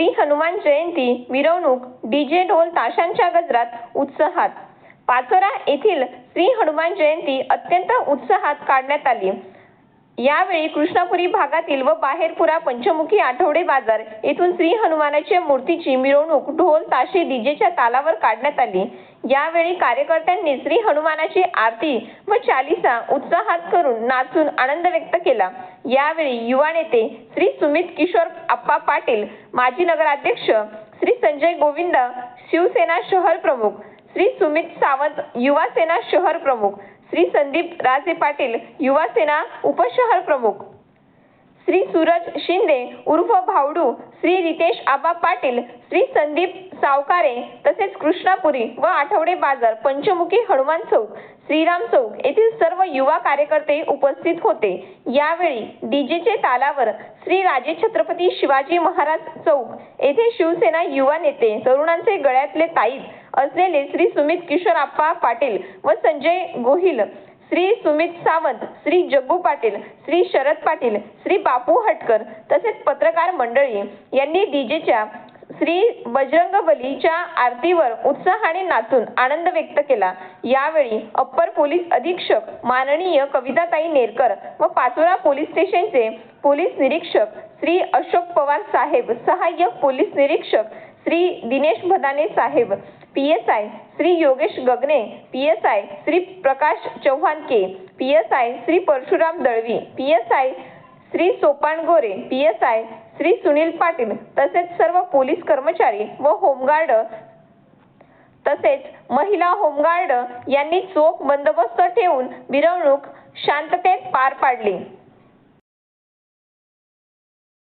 श्री हनुमान जयंती मिरवणूक डीजे ढोल ताशांच्या गजरात उत्साहात. पाचोरा येथील श्री हनुमान जयंती अत्यंत उत्साहात काढण्यात आली. यावेळी कृष्णापुरी भागातील व बाहेरपुरा पंचमुखी आठवडे बाजार येथून श्री हनुमानाच्या मूर्तीची मिरवणूक ढोल ताशे डीजेच्या तालावर काढण्यात आली. यावेळी कार्यकर्त्यांनी श्री हनुमानाची आरती व चालिसा उत्साहात करून नाचून आनंद व्यक्त केला. यावेळी युवा नेते श्री सुमित किशोर आप्पा पाटील माजी नगराध्यक्ष श्री संजय गोविंद शिवसेना शहर प्रमुख श्री सुमित सावंत युवा सेना शहर प्रमुख श्री संदीप राजे पाटील युवा सेना उपशहर प्रमुख श्री सूरज शिंदे उर्फ भावडू श्री रितेश आबा पाटील श्री संदीप सावकारे तसेच कृष्णापुरी व आठवडे बाजार पंचमुखी हनुमान चौक श्रीराम चौक येथील सर्व युवा कार्यकर्ते उपस्थित होते. यावेळी डीजेचे तालावर श्री राजे छत्रपती शिवाजी महाराज चौक येथे शिवसेना युवा नेते तरुणांचे गळ्यातले ताईत असलेले श्री सुमित किशोर आप्पा पाटील व संजय गोहिल श्री सुमित सावंत श्री जग्गू पाटील श्री शरद पाटील श्री बापू हटकर तसेच पत्रकार मंडळी यांनी डीजेच्या श्री बजरंगबलीच्या आरतीवर उत्साहाने नाचून आनंद व्यक्त केला. यावेळी अप्पर पोलीस अधीक्षक माननीय कविताताई नेरकर व पाचोरा पोलीस स्टेशनचे पोलीस निरीक्षक श्री अशोक पवार साहेब सहाय्यक पोलीस निरीक्षक श्री दिनेश भदाने साहेब P S I Shri Yogesh Gagane P S I Shri Prakash Chavan K P S I Shri Parshuram Dalvi P S I Shri Sopan Gore P S I Shri Sunil Patil तसेच सर्व police कर्मचारी व home guard तसेच महिला home guard यांनी चोख बंदोबस्त ठेवून मिरवणूक शांततेत पार पाडली.